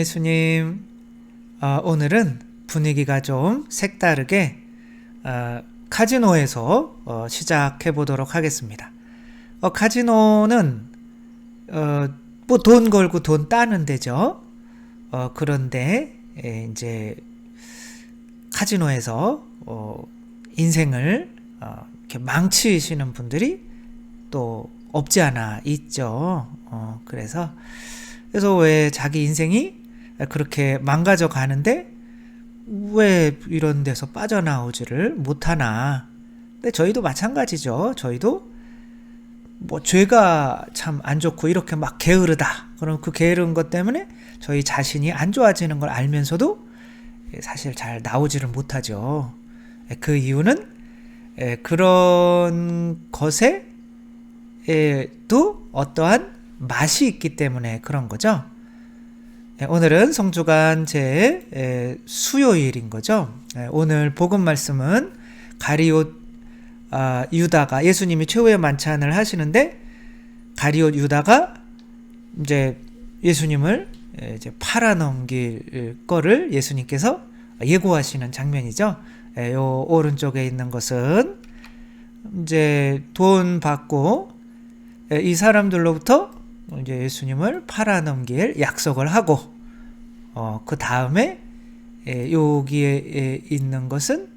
예수님. 어, 오늘은 분위기가 좀 색다르게 어, 카지노에서 어, 시작해 보도록 하겠습니다. 어, 카지노는 어, 뭐 돈 걸고 돈 따는 데죠. 어, 그런데 에, 이제 카지노에서 어, 인생을 어, 이렇게 망치시는 분들이 또 없지 않아 있죠. 어, 그래서 그래서 왜 자기 인생이 그렇게 망가져 가는데 왜 이런 데서 빠져나오지를 못하나. 근데 저희도 마찬가지죠. 저희도 뭐 죄가 참 안 좋고 이렇게 막 게으르다. 그럼 그 게으른 것 때문에 저희 자신이 안 좋아지는 걸 알면서도 사실 잘 나오지를 못하죠. 그 이유는 그런 것에 또 어떠한 맛이 있기 때문에 그런 거죠. 예, 오늘은 성주간 제 수요일인 거죠. 예, 오늘 복음 말씀은 가리옷 아, 유다가 예수님이 최후의 만찬을 하시는데 가리옷 유다가 이제 예수님을 이제 팔아넘길 거를 예수님께서 예고하시는 장면이죠. 예, 요 오른쪽에 있는 것은 이제 돈 받고 이 사람들로부터 이제 예수님을 팔아넘길 약속을 하고 어, 그 다음에 여기에 있는 것은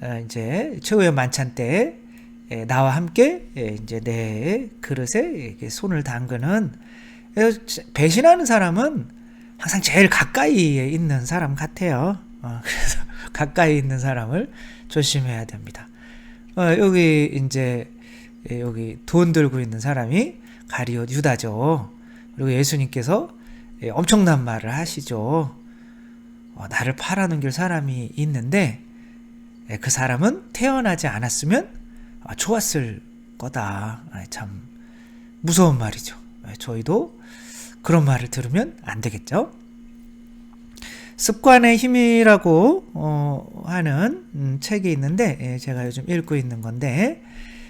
어, 이제 최후의 만찬 때 나와 함께 이제 내 그릇에 손을 담그는 배신하는 사람은 항상 제일 가까이에 있는 사람 같아요. 어, 그래서 가까이 있는 사람을 조심해야 됩니다. 어, 여기 이제 여기 돈 들고 있는 사람이 가리옷 유다죠. 그리고 예수님께서 예, 엄청난 말을 하시죠. 어, 나를 팔아넘길 사람이 있는데 예, 그 사람은 태어나지 않았으면 아, 좋았을 거다. 아, 참 무서운 말이죠. 예, 저희도 그런 말을 들으면 안 되겠죠. 습관의 힘이라고 어, 하는 음, 책이 있는데 제가 요즘 읽고 있는 건데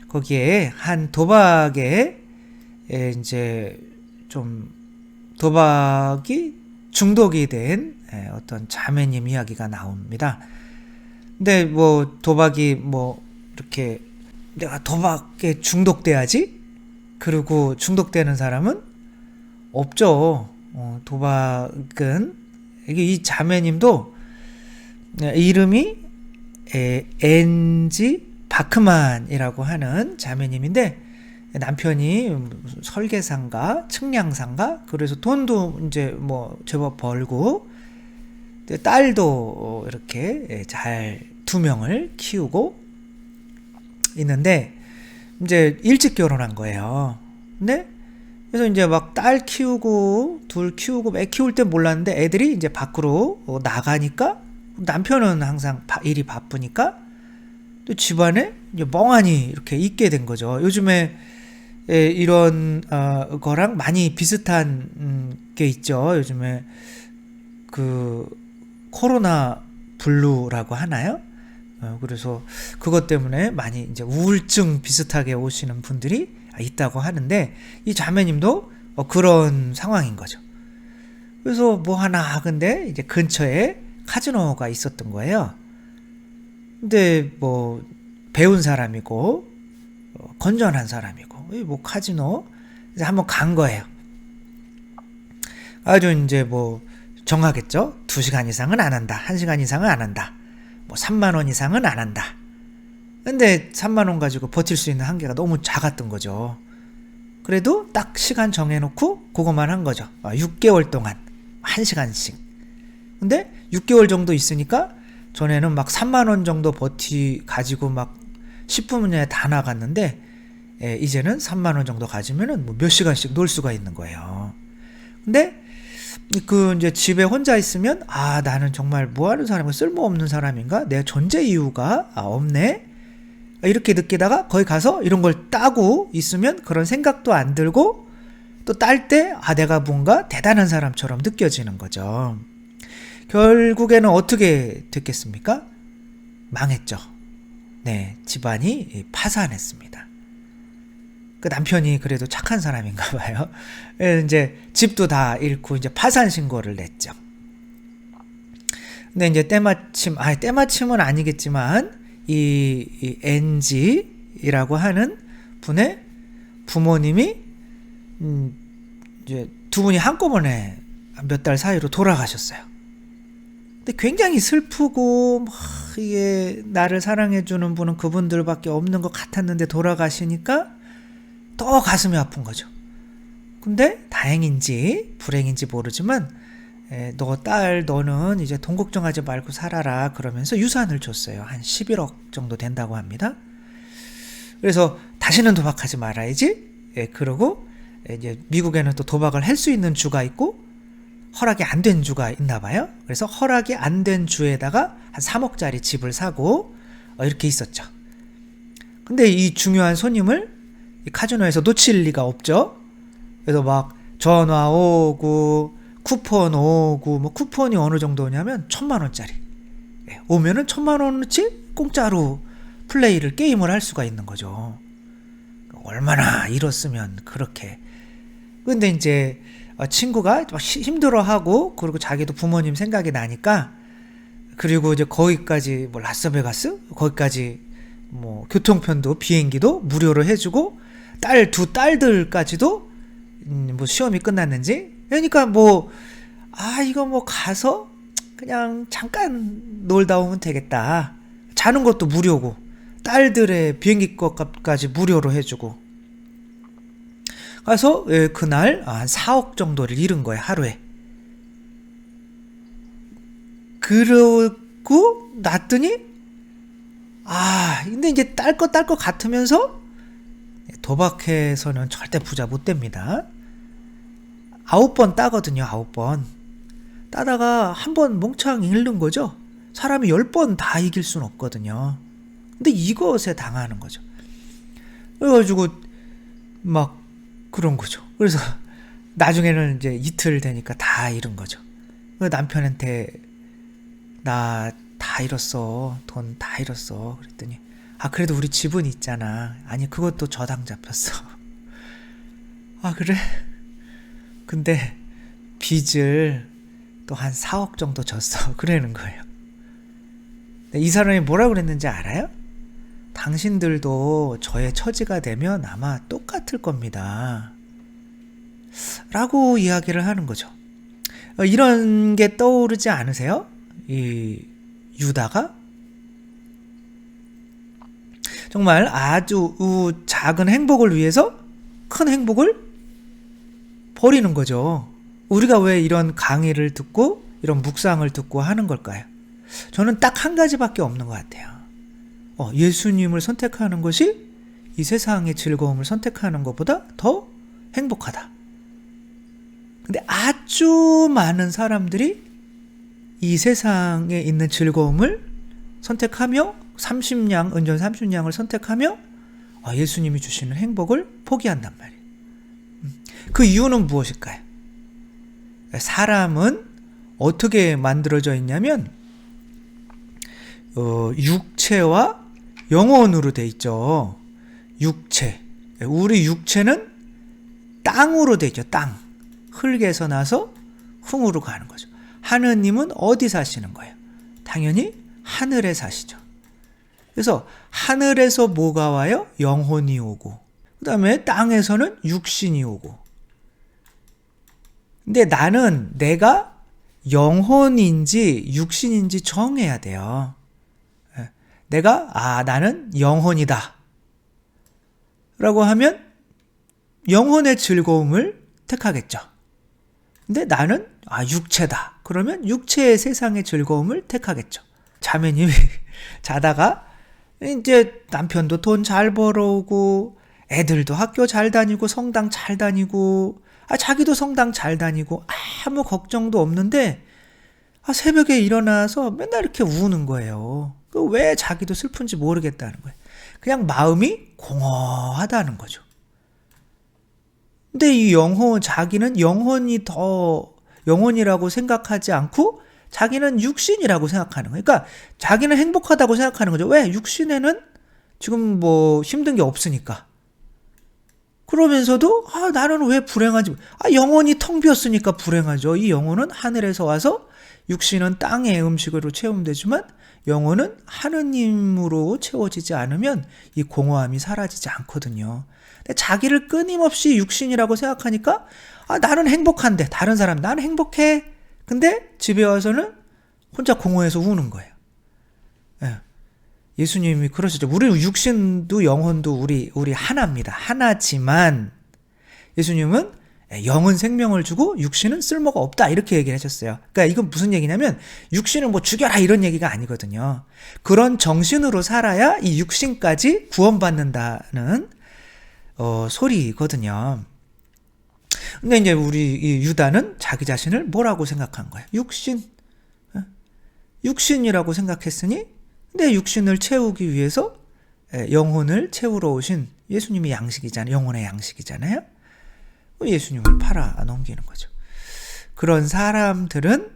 거기에 한 도박에 에 이제 좀 도박이 중독이 된 어떤 자매님 이야기가 나옵니다. 근데 뭐 도박이 뭐 이렇게 내가 도박에 중독돼야지? 그리고 중독되는 사람은 없죠. 어, 도박은 이게 이 자매님도 이름이 에, 엔지 바크만이라고 하는 자매님인데 남편이 설계상가, 측량상가, 그래서 돈도 이제 뭐 제법 벌고, 딸도 이렇게 잘 두 명을 키우고 있는데, 이제 일찍 결혼한 거예요. 근데, 그래서 이제 막 딸 키우고, 둘 키우고, 애 키울 때 몰랐는데 애들이 이제 밖으로 나가니까 남편은 항상 일이 바쁘니까 또 집안에 멍하니 이렇게 있게 된 거죠. 요즘에 예, 이런 어, 거랑 많이 비슷한 음, 게 있죠. 요즘에 그 코로나 블루라고 하나요? 어, 그래서 그것 때문에 많이 이제 우울증 비슷하게 오시는 분들이 있다고 하는데 이 자매님도 어, 그런 상황인 거죠. 그래서 뭐 하나 근데 이제 근처에 카지노가 있었던 거예요. 근데 뭐 배운 사람이고 어, 건전한 사람이고 뭐 카지노 이제 한번 간 거예요. 아주 이제 뭐 정하겠죠. 2시간 이상은 안 한다. 1시간 이상은 안 한다. 뭐 3만 원 이상은 안 한다. 근데 3만 원 가지고 버틸 수 있는 한계가 너무 작았던 거죠. 그래도 딱 시간 정해놓고 그것만 한 거죠. 6개월 아, 동안 1시간씩. 근데 6개월 정도 있으니까 전에는 막 3만 원 정도 버티 가지고 막 10분 내에 다 나갔는데 예, 이제는 3만 원 정도 가지면은 뭐 몇 시간씩 놀 수가 있는 거예요. 근데 그 이제 집에 혼자 있으면 아 나는 정말 뭐 하는 사람이 쓸모없는 사람인가? 내 존재 이유가 아, 없네. 이렇게 느끼다가 거기 가서 이런 걸 따고 있으면 그런 생각도 안 들고 또 딸 때 아 내가 뭔가 대단한 사람처럼 느껴지는 거죠. 결국에는 어떻게 됐겠습니까? 망했죠. 네, 집안이 파산했습니다. 그 남편이 그래도 착한 사람인가 봐요. 그래서 이제 집도 다 잃고 이제 파산 신고를 냈죠. 근데 이제 때마침, 아, 때마침은 아니겠지만, 이, 이 NG이라고 하는 분의 부모님이, 음, 이제 두 분이 한꺼번에 몇 달 사이로 돌아가셨어요. 근데 굉장히 슬프고, 막 이게 나를 사랑해주는 분은 그분들밖에 없는 것 같았는데 돌아가시니까 더 가슴이 아픈 거죠. 근데 다행인지 불행인지 모르지만 너딸 너는 이제 돈 걱정하지 말고 살아라 그러면서 유산을 줬어요. 한 11억 정도 된다고 합니다. 그래서 다시는 도박하지 말아야지. 예, 그러고 이제 미국에는 또 도박을 할 수 있는 주가 있고 허락이 안 된 주가 있나 봐요. 그래서 허락이 안 된 주에다가 한 3억짜리 집을 사고 어, 이렇게 있었죠. 근데 이 중요한 손님을 이 카지노에서 놓칠 리가 없죠. 그래서 막 전화 오고 쿠폰 오고 뭐 쿠폰이 어느 정도냐면 천만 원짜리 예, 오면은 천만 원어치 공짜로 플레이를 게임을 할 수가 있는 거죠. 얼마나 잃었으면 그렇게. 근데 이제 어, 친구가 힘들어하고 그리고 자기도 부모님 생각이 나니까 그리고 이제 거기까지 뭐 라스베가스 거기까지 뭐 교통편도 비행기도 무료로 해주고 딸 두 딸들까지도 음, 뭐 시험이 끝났는지? 그러니까 뭐 아 이거 뭐 가서 그냥 잠깐 놀다 오면 되겠다. 자는 것도 무료고 딸들의 비행기 값까지 무료로 해주고. 가서 예, 그날 한 4억 정도를 잃은 거예요 하루에. 그러고 놨더니 아 근데 이제 딸거딸거 같으면서 도박해서는 절대 부자 못 됩니다. 아홉 번 따거든요, 아홉 번. 따다가 한 번 몽창 잃는 거죠. 사람이 열 번 다 이길 순 없거든요. 근데 이것에 당하는 거죠. 그래가지고 막 그런 거죠. 그래서 나중에는 이제 이틀 되니까 다 잃은 거죠. 남편한테 나 다 잃었어. 돈 다 잃었어. 그랬더니 아 그래도 우리 집은 있잖아. 아니 그것도 저당 잡혔어. 아 그래? 근데 빚을 또 한 4억 정도 졌어. 그러는 거예요. 이 사람이 뭐라 그랬는지 알아요? 당신들도 저의 처지가 되면 아마 똑같을 겁니다. 라고 이야기를 하는 거죠. 어, 이런 게 떠오르지 않으세요? 이 유다가 정말 아주 작은 행복을 위해서 큰 행복을 버리는 거죠. 우리가 왜 이런 강의를 듣고 이런 묵상을 듣고 하는 걸까요? 저는 딱 한 가지밖에 없는 것 같아요. 어, 예수님을 선택하는 것이 이 세상의 즐거움을 선택하는 것보다 더 행복하다. 근데 아주 많은 사람들이 이 세상에 있는 즐거움을 선택하며 30냥, 은전 30냥을 선택하며 아, 예수님이 주시는 행복을 포기한단 말이에요. 음, 그 이유는 무엇일까요? 사람은 어떻게 만들어져 있냐면 어, 육체와 영혼으로 돼 있죠. 육체. 우리 육체는 땅으로 돼 있죠. 땅. 흙에서 나서 흥으로 가는 거죠. 하느님은 어디 사시는 거예요? 당연히 하늘에 사시죠. 그래서 하늘에서 뭐가 와요? 영혼이 오고, 그 다음에 땅에서는 육신이 오고. 근데 나는 내가 영혼인지 육신인지 정해야 돼요. 예. 내가, 아, 나는 영혼이다. 라고 하면 영혼의 즐거움을 택하겠죠. 근데 나는, 아, 육체다. 그러면 육체의 세상의 즐거움을 택하겠죠. 자매님이 자다가 이제 남편도 돈 잘 벌어오고 애들도 학교 잘 다니고 성당 잘 다니고 아 자기도 성당 잘 다니고 아무 걱정도 없는데 아 새벽에 일어나서 맨날 이렇게 우는 거예요. 그 왜 자기도 슬픈지 모르겠다는 거예요. 그냥 마음이 공허하다는 거죠. 근데 이 영혼 자기는 영혼이 더 영혼이라고 생각하지 않고 자기는 육신이라고 생각하는 거예요. 그러니까 자기는 행복하다고 생각하는 거죠. 왜? 육신에는 지금 뭐 힘든 게 없으니까. 그러면서도 아, 나는 왜 불행하지? 아, 영혼이 텅 비었으니까 불행하죠. 이 영혼은 하늘에서 와서 육신은 땅의 음식으로 채움되지만 영혼은 하느님으로 채워지지 않으면 이 공허함이 사라지지 않거든요. 근데 자기를 끊임없이 육신이라고 생각하니까 아, 나는 행복한데 다른 사람 나는 행복해. 근데 집에 와서는 혼자 공허해서 우는 거예요. 예. 예수님이 그러셨죠. 우리 육신도 영혼도 우리 우리 하나입니다. 하나지만 예수님은 영은 생명을 주고 육신은 쓸모가 없다 이렇게 얘기를 하셨어요. 그러니까 이건 무슨 얘기냐면 육신을 뭐 죽여라 이런 얘기가 아니거든요. 그런 정신으로 살아야 이 육신까지 구원받는다는 어, 소리거든요. 근데 이제 우리 이 유다는 자기 자신을 뭐라고 생각한 거예요? 육신. 어? 육신이라고 생각했으니 내 육신을 채우기 위해서 영혼을 채우러 오신 예수님이 양식이잖아요. 영혼의 양식이잖아요. 예수님을 팔아 넘기는 거죠. 그런 사람들은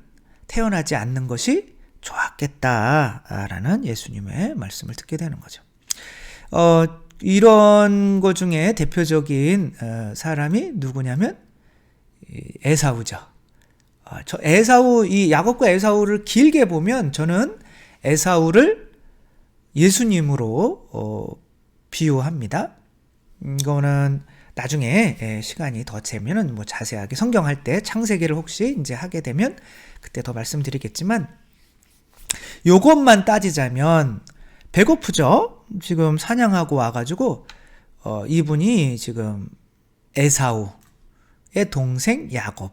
태어나지 않는 것이 좋았겠다라는 예수님의 말씀을 듣게 되는 거죠. 어, 이런 것 중에 대표적인 어, 사람이 누구냐면 에사우죠. 어, 저 에사우 이 야곱과 에사우를 길게 보면 저는 에사우를 예수님으로 어, 비유합니다. 이거는 나중에 예, 시간이 더 되면은 뭐 자세하게 성경할 때 창세기를 혹시 이제 하게 되면 그때 더 말씀드리겠지만 요것만 따지자면 배고프죠? 지금 사냥하고 와가지고 어, 이분이 지금 에사우의 동생 야곱.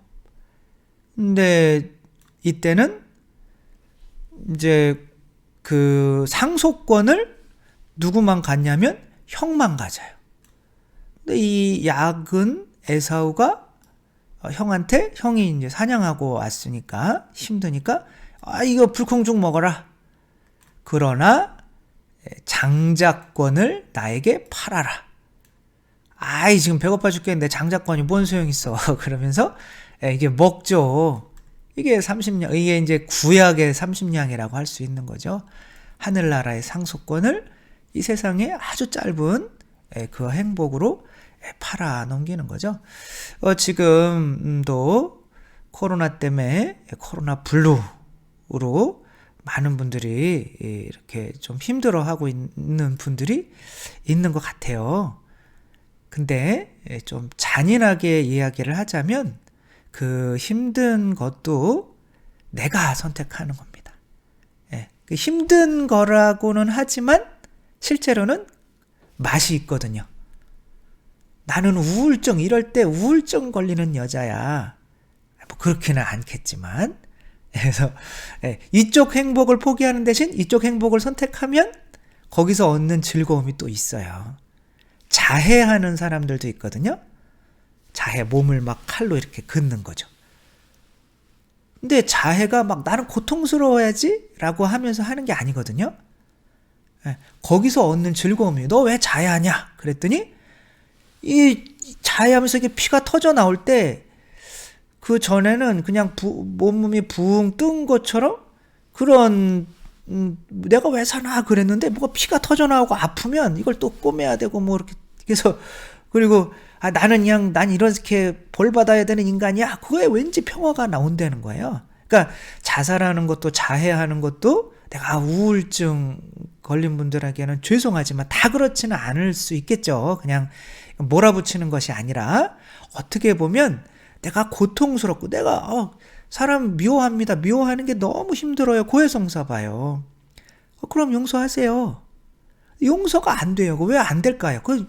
근데 이때는 이제 그 상속권을 누구만 갖냐면 형만 가져요. 근데 이 약은 에사우가 형한테 형이 이제 사냥하고 왔으니까 힘드니까 아 이거 불콩죽 먹어라. 그러나 장자권을 나에게 팔아라. 아이 지금 배고파 죽겠는데 장자권이 뭔 소용 있어. 그러면서 이게 먹죠. 이게 30냥, 이게 이제 구약의 30냥이라고 할 수 있는 거죠. 하늘나라의 상속권을 이 세상에 아주 짧은 그 행복으로 팔아 넘기는 거죠. 어, 지금도 코로나 때문에 코로나 블루로 많은 분들이 이렇게 좀 힘들어 하고 있는 분들이 있는 것 같아요. 근데 좀 잔인하게 이야기를 하자면 그 힘든 것도 내가 선택하는 겁니다. 예, 그 힘든 거라고는 하지만 실제로는 맛이 있거든요. 나는 우울증 이럴 때 우울증 걸리는 여자야. 뭐 그렇게는 않겠지만 그래서 예, 이쪽 행복을 포기하는 대신 이쪽 행복을 선택하면 거기서 얻는 즐거움이 또 있어요. 자해하는 사람들도 있거든요. 자해 몸을 막 칼로 이렇게 긋는 거죠. 근데 자해가 막 나는 고통스러워야지 라고 하면서 하는 게 아니거든요. 예, 거기서 얻는 즐거움이 너 왜 자해하냐? 그랬더니 이 자해하면서 이게 피가 터져 나올 때 그 전에는 그냥 부, 몸이 붕 뜬 것처럼 그런 음, 내가 왜 사나 그랬는데 뭐가 피가 터져 나오고 아프면 이걸 또 꼬매야 되고 뭐 이렇게 그래서 그리고 아 나는 그냥 난 이렇게 벌 받아야 되는 인간이야 그거에 왠지 평화가 나온다는 거예요. 그러니까 자살하는 것도 자해하는 것도 내가 우울증 걸린 분들에게는 죄송하지만 다 그렇지는 않을 수 있겠죠. 그냥 몰아붙이는 것이 아니라 어떻게 보면 내가 고통스럽고 내가 어, 사람 미워합니다. 미워하는 게 너무 힘들어요. 고해성사 봐요. 어, 그럼 용서하세요. 용서가 안 돼요. 왜 안 될까요? 그,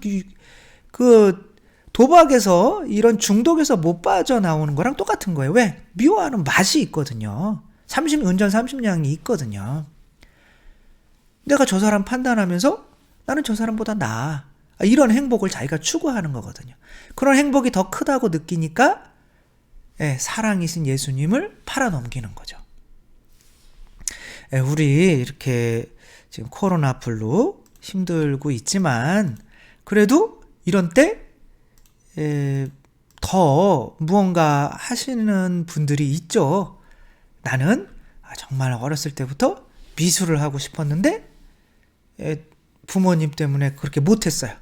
그 도박에서 이런 중독에서 못 빠져나오는 거랑 똑같은 거예요. 왜? 미워하는 맛이 있거든요. 30, 운전 30량이 있거든요. 내가 저 사람 판단하면서 나는 저 사람보다 나아. 이런 행복을 자기가 추구하는 거거든요. 그런 행복이 더 크다고 느끼니까 예, 사랑이신 예수님을 팔아넘기는 거죠. 예, 우리 이렇게 지금 코로나 블루 힘들고 있지만 그래도 이런 때더 예, 무언가 하시는 분들이 있죠. 나는 아, 정말 어렸을 때부터 미술을 하고 싶었는데 예, 부모님 때문에 그렇게 못했어요.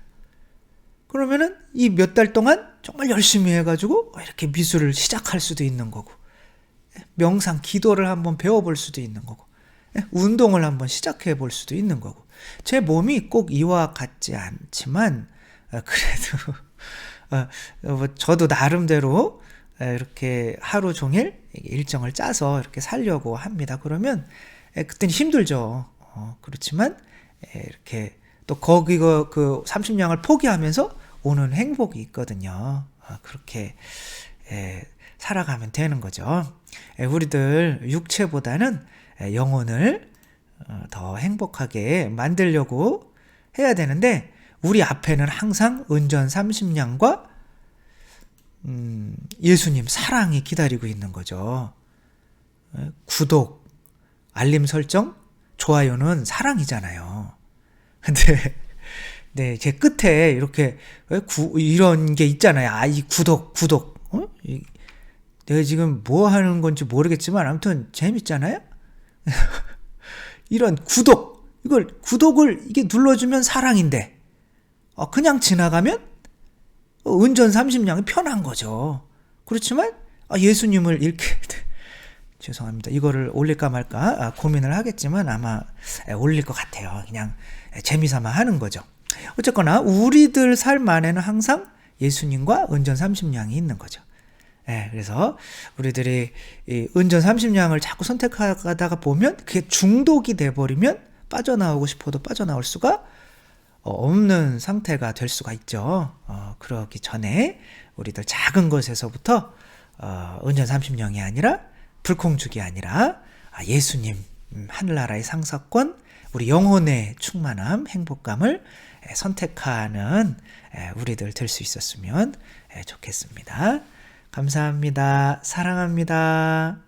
그러면은 이 몇 달 동안 정말 열심히 해가지고 이렇게 미술을 시작할 수도 있는 거고, 명상, 기도를 한번 배워볼 수도 있는 거고, 운동을 한번 시작해 볼 수도 있는 거고, 제 몸이 꼭 이와 같지 않지만, 어, 그래도, 어, 어, 뭐 저도 나름대로 에, 이렇게 하루 종일 일정을 짜서 이렇게 살려고 합니다. 그러면 에, 그때는 힘들죠. 어, 그렇지만 에, 이렇게 또 거기 그, 그 30냥을 포기하면서 오는 행복이 있거든요. 어, 그렇게 에, 살아가면 되는 거죠. 에, 우리들 육체보다는 에, 영혼을 어, 더 행복하게 만들려고 해야 되는데 우리 앞에는 항상 은전 30냥과 음, 예수님 사랑이 기다리고 있는 거죠. 에, 구독, 알림 설정, 좋아요는 사랑이잖아요. 근데 네, 제 끝에 이렇게 왜 구, 이런 게 있잖아요. 아, 이 구독, 구독. 어? 이, 내가 지금 뭐 하는 건지 모르겠지만 아무튼 재밌잖아요. 이런 구독, 이걸 구독을 이게 눌러주면 사랑인데, 어, 그냥 지나가면 어, 은전 30냥이 편한 거죠. 그렇지만 아, 예수님을 이렇게 죄송합니다. 이거를 올릴까 말까 아, 고민을 하겠지만 아마 에, 올릴 것 같아요. 그냥 에, 재미삼아 하는 거죠. 어쨌거나 우리들 삶 안에는 항상 예수님과 은전 30냥이 있는 거죠. 예, 그래서 우리들이 이 은전 30냥을 자꾸 선택하다가 보면 그게 중독이 돼버리면 빠져나오고 싶어도 빠져나올 수가 어, 없는 상태가 될 수가 있죠. 어, 그러기 전에 우리들 작은 것에서부터 어, 은전 30냥이 아니라 불콩죽이 아니라 아, 예수님 음, 하늘나라의 상사권 우리 영혼의 충만함 행복감을 에, 선택하는 에, 우리들 될 수 있었으면 에, 좋겠습니다. 감사합니다. 사랑합니다.